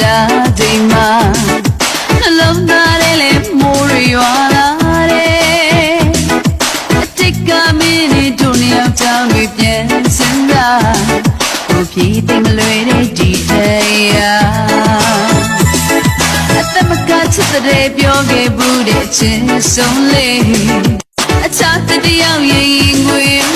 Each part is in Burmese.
တာဒီမှာနှလုံးသားလေးလေးမိုးရွာလာတယ်အတိတ်ကမင်းနဲ့တို့နှစ်ယောက်ကြောင့်တွေပြန်စင်တာကိုပြေးသိမလွယ်တဲ့ဒီတရားအသက်မကချစ်တဲ့ပြောခဲ့ဘူးတဲ့အချင်းဆုံးလေးအချာတယောက်ရင်ရင်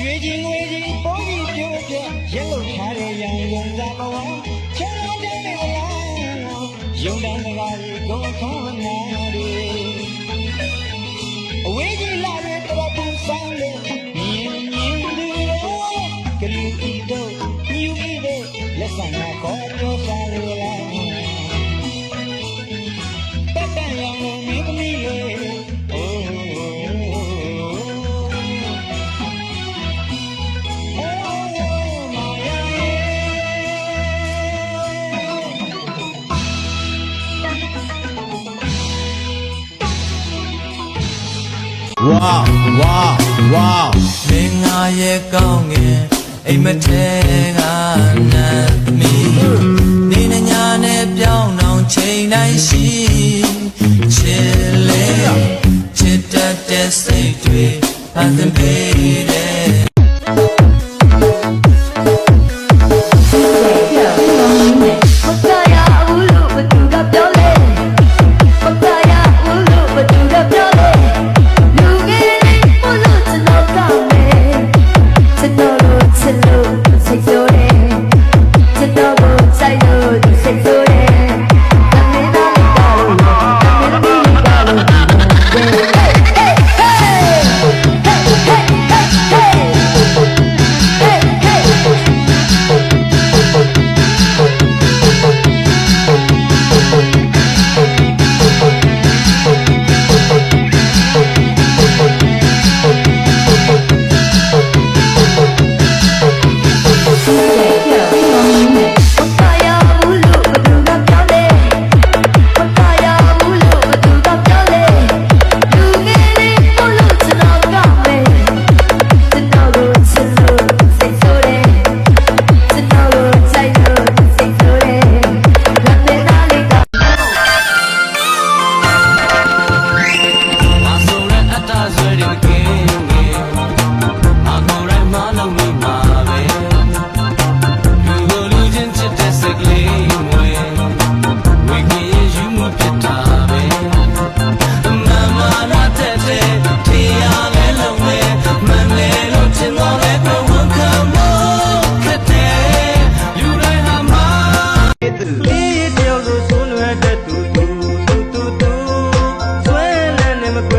ရွှေကြီးငွေကြီးပေါ်ကြီးပြိုးပြရက်လို့ထားတဲ့ရန်ကုန်သားဘဝချမ်းသာတဲ့နေလားယုံတန်းတကားကြီးကိုခေါ် ဝါဝါဝါမင်းငါရဲ့ကောင်းငယ်အိမ်မထဲကနတ်မီနေနဲ့ညာနဲ့ပြောင်းအောင်ချိန်တိုင်းရှိချစ်လေချစ်တတ်တဲ့စိတ်တွေဖန်ဆင်းပေးတဲ့ immigrant